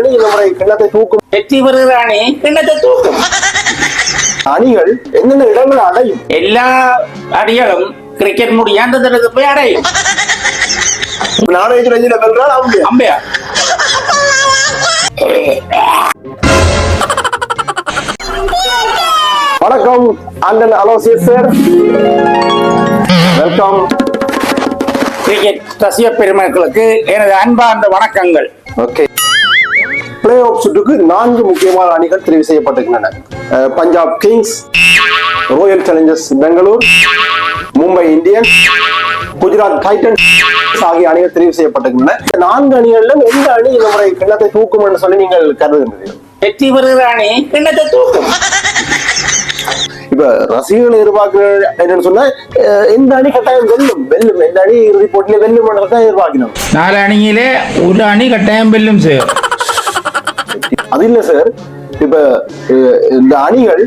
அணி இந்த முறை கிண்ணத்தை தூக்கும். வெற்றி பெறுகிற அணி கிண்ணத்தை தூக்கும். அணிகள் எந்தெந்த இடங்களை அடையும்? எல்லா அடிகளும் கிரிக்கெட் முடியாண்டதுக்கு போய் அடையும். நாணய ரஞ்சில வென்றால் அவங்க அம்பையா வணக்கம் அண்ணன் அலோசியஸ் சார். வெல்கம். கிரிக்கெட் ரசிக பெருமக்களுக்கு எனது அன்பார்ந்த வணக்கங்கள். ஓகே. பிளே ஆஃப் சுற்றுக்கு நான்கு முக்கியமான அணிகள் தெரிவு செய்யப்பட்டிருக்கின்றன. Punjab Kings Royal Challengers Bangalore Mumbai Indians Gujarat Titans ஆகிய அணிகள் தெரிவு செய்யப்பட்டிருக்கின்றன. இந்த நான்கு அணிகளிலும் எந்த அணி இந்த முறை கிண்ணத்தை தூக்கும் என்று சொல்லி நீங்கள் கருதுகிறீர்கள் வெற்றி பெறுகிற அணி கிண்ணத்தை தூக்கும். இப்ப ரசிகர்கள் எதிர்பார்க்கிற என்னன்னு சொன்னா அஹ், எந்த அணி கட்டாயம் வெல்லும்? வெல்லும். எந்த அணி இறுதி போட்டியில வெல்லும் தான் எதிர்பார்க்கணும் நாலு அணியிலே ஒரு அணி கட்டாயம் வெல்லும் சார் அது இல்ல சார் இப்ப இந்த அணிகள்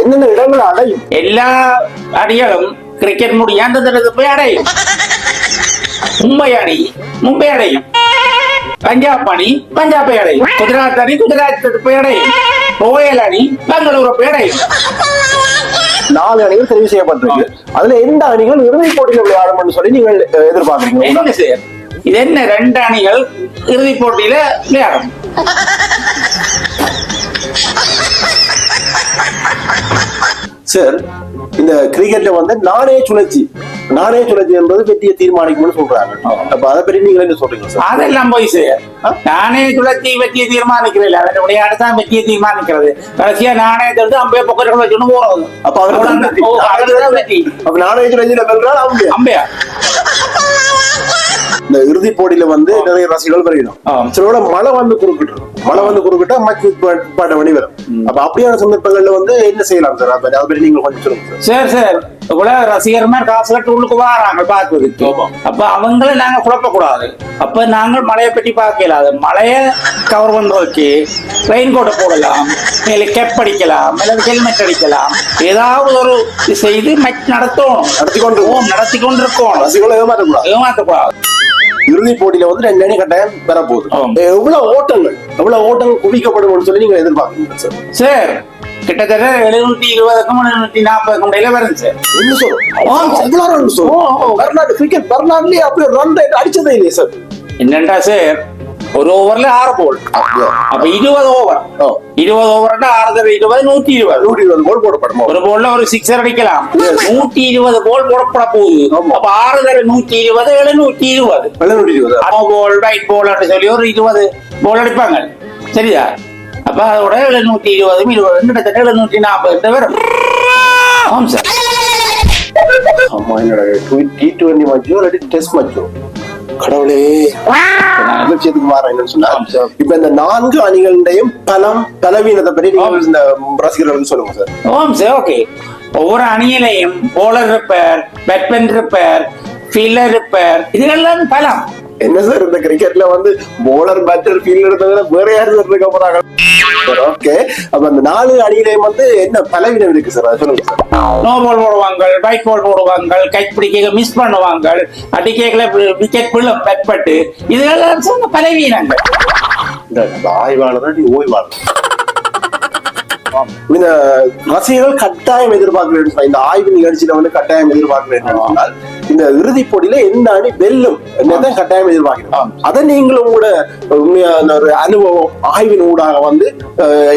எந்தெந்த இடங்களை அடையும்? எல்லா அணிகளும் கிரிக்கெட் முடியாண்டதுக்கு போய் அடையும். மும்பை அணி மும்பை அடையும். பஞ்சாப் அணி பஞ்சாபை அடையும். குஜராத் அணி குஜராத் போய் அடையும். ரோயல் அணி பெங்களூரை போய் அடையும். நாலு அணிகள் தெரிவு செய்யப்பட்டிருக்கு. அதுல எந்த அணிகள் இறுதி போட்டியில விளையாடும் சொல்லி நீங்கள் எதிர்பார்க்கறீங்க? இது என்ன ரெண்டு அணிகள் இறுதிப் போட்டியில விளையாடும்? சார் இந்த கிரிக்கெட்ல வந்து நாணய சுழற்சி. நாணய சுழற்சி என்பது வெற்றியை தீர்மானிக்கும்னு சொல்றாங்க. அப்ப அதை பற்றி நீங்க என்ன சொல்றீங்க சார்? அதெல்லாம் போய் சார் நானே சுழற்சி வெற்றியை தீர்மானிக்கிறேன் அதன் விளையாட்டு தான் வெற்றியை தீர்மானிக்கிறது. கடைசியா நாணயத்தை வந்து அம்பைய பக்கத்துல வச்சுன்னு போறது அப்ப அவர் வெற்றி. அப்ப நாணய சுழற்சியில அம்பையா? இந்த இறுதி போட்டியில வந்து நிறைய ரசிகர்கள் வருகிறோம். சில மழை வந்து குறுக்கிட்டு மழை வந்து குறுக்கிட்டா மச்சு பாட்ட வழி வரும் அப்ப அப்படியான சந்தர்ப்பங்கள்ல வந்து என்ன செய்யலாம் சார் அப்ப அதை பற்றி நீங்க கொஞ்சம் சொல்லுங்க சார் சார் சார் இவ்வளவு ரசிகர்மா காசு கட்டு உள்ளுக்கு வராங்க பார்க்கறதுக்கு அப்ப அவங்கள நாங்க குழப்பக்கூடாது அப்ப நாங்கள் மழையை பற்றி பார்க்கல அது மழையை கவர் பண்றதுக்கு ரெயின் கோட்டை போடலாம் மேலே கெப் அடிக்கலாம் அல்லது ஹெல்மெட் அடிக்கலாம் ஏதாவது ஒரு செய்து நடத்தணும் நடத்தி கொண்டு நடத்தி கொண்டிருக்கோம் ரசிகர்களை ஏமாற்றக்கூடாது ஏமாத்தக்கூடாது இறுதி போட்டியில வந்து ரெண்டு அணி கட்டாயம் பெறப்போகுது. எவ்வளவு ஓட்டங்கள் எவ்வளவு ஓட்டங்கள் குவிக்கப்படும் சொல்லி நீங்க எதிர்பார்க்கறீங்க சார்? சார் கிட்டத்தட்ட எழுநூத்தி இருபதுக்கும் எழுநூத்தி நாற்பதுக்கும் இடையில வருது சார். சொல்றோம் ஓ. கர்நாடக கிரிக்கெட் கர்நாடகலயே அப்படி ரன் ரேட் அடிச்சதே இல்லையே சார்? என்னண்டா சார்? ஒரு ஓவர்ல ஆறு போல் அப்ப இருபது ஓவர். இருபது ஓவர்னா ஆறு தடவை இருபது நூத்தி இருபது நூற்றி இருபது கோல் போடப்படுமா ஒரு போல்ல ஒரு சிக்ஸர் அடிக்கலாம் நூத்தி இருபது போல் போடப்பட போகுது. அப்ப ஆறு தடவை நூத்தி இருபது எழுநூத்தி இருபது நூற்றி இருபது போல் ரைட் போல் சொல்லி ஒரு இருபது போல் அடிப்பாங்க சரியா அப்ப அதோட எழுநூத்தி இருபதும் இருபது கிட்டத்தட்ட எழுநூத்தி நாற்பது வரும் ஆமாம் சார் ஆமா என்னோட டி டுவெண்டி மச்சோ இல்லாட்டி டெஸ்ட் மச்சோ கடவுளே நான் விஷயத்துக்கு மாறேன் என்னன்னு சொன்னா இப்ப இந்த நான்கு அணிகளுடையும் பலம் பலவீனத்தை பற்றி இந்த ரசிகர்களுக்கு சொல்லுங்க சார். ஓம் சார் ஓகே. ஒவ்வொரு அணியிலையும் போலர் இருப்பார் பேட்மேன் இருப்பார் ஃபீல்டர் இருப்பார். இதுகெல்லாம் பலம். என்ன சார் இந்த கிரிக்கெட்ல வந்து போலர் பேட்டர் ஃபீல்டர் வேற யாரும் இருக்க போறாங்க? ஓகே அப்ப அந்த நாலு அணியிலையும் வந்து என்ன பலவீனம் இருக்கு சார் சொல்லுங்க சார் நோ பால் போடுவாங்க ஒயிட் பால் போடுவாங்க கை பிடிக்க மிஸ் பண்ணுவாங்க அடிக்கல விக்கெட் விழும் பெட்பட்டு இதெல்லாம் சொன்ன பலவீனங்கள். இந்த ஆய்வாளர் ஓய்வாளர் இந்த ரசிகர்கள் கட்டாயம் எதிர்பார்க்கிறேன் இந்த ஆய்வு நிகழ்ச்சியில வந்து கட்டாயம் எதிர்பார்க்கிறேன் சொன்னால் இந்த இறுதிப் போட்டியில எந்த அணி வெல்லும் என்னதான் கட்டாயம் எதிர்பார்க்கிறோம். அதை நீங்களும் கூட உண்மையா அந்த ஒரு அனுபவம் ஆய்வின் ஊடாக வந்து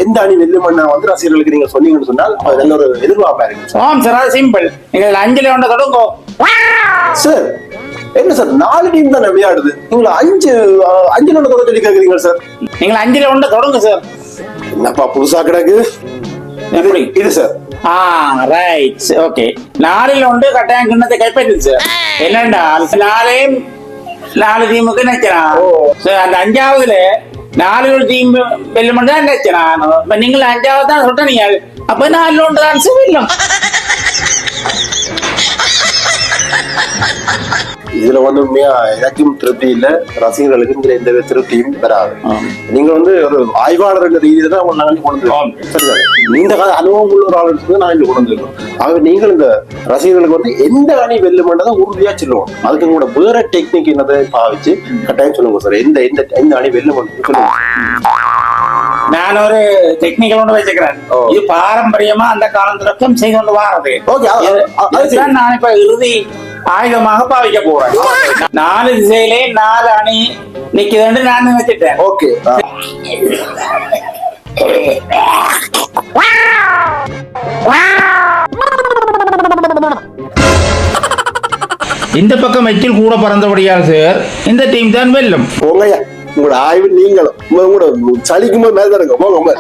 எந்த அணி வெல்லும் வந்து ரசிகர்களுக்கு நீங்க சொன்னீங்கன்னு சொன்னால் அது நல்ல ஒரு எதிர்பார்ப்பா இருக்கு. ஆம் சார் அது சிம்பிள் நீங்க அஞ்சுல ஒன்று தொடங்கோ. சார் என்ன சார் நாலு டீம் தானே விளையாடுது? நீங்க அஞ்சு அஞ்சு நோட தொடங்க சொல்லி கேக்குறீங்க சார் நீங்கள் அஞ்சுல ஒன்று தொடங்க சார் என்னப்பா புதுசா கிடக்கு? இது சார் ஒன்று கட்டாயம் கிண்ணத்தை கைப்பற்றுது சார் என்னண்டா நாளையும் நாலு டீமுக்கு நினைக்கிறான் ஓ. சார் அந்த அஞ்சாவதுல நாலு ஒரு டீம் தான் நினைக்கிறான் இப்ப நீங்கள் அஞ்சாவது தான் சொல்றீங்க அப்ப நாலு ஒன்று தான் சார் வெல்லும் இதுல வந்து உண்மையா எனக்கும் திருப்தி இல்ல ரசிகர்களுக்கும் இதுல எந்த திருப்தியும் வராது நீங்க வந்து ஒரு ஆய்வாளர் என்ற ரீதியில தான் உங்களை நாங்கள் கொண்டு. சரிதானே? நீண்ட கால அனுபவம் உள்ள ஒரு ஆள் இருந்து நான் இங்க கொண்டு வந்திருக்கோம் ஆகவே நீங்கள் இந்த ரசிகர்களுக்கு வந்து எந்த அணி வெல்லுமென்றதை உறுதியா சொல்லுவோம். அதுக்கு கூட வேற டெக்னிக் என்னதை பாவிச்சு கட்டாயம் சொல்லுங்க சார். எந்த எந்த எந்த அணி வெல்லுமென்று நான் ஒரு டெக்னிக்கல் ஒன்று வச்சுக்கிறேன். இது பாரம்பரியமா அந்த காலம் தொடக்கம் செய்து கொண்டு வாரது நான் இப்ப இறுதி ஆயுதமாக பாவிக்க போறேன் நாலு திசையிலே நாலு அணி நிக்குதுன்னு நான் நினைச்சிட்டேன். ஓகே. இந்த பக்கம் எச்சில் கூட பறந்தபடியால் சார் இந்த டீம் தான் வெல்லும். போங்கய்யா. உங்களோட ஆய்வு நீங்களும். உங்களோட சளிக்கும் போது மேல தருங்க போங்க.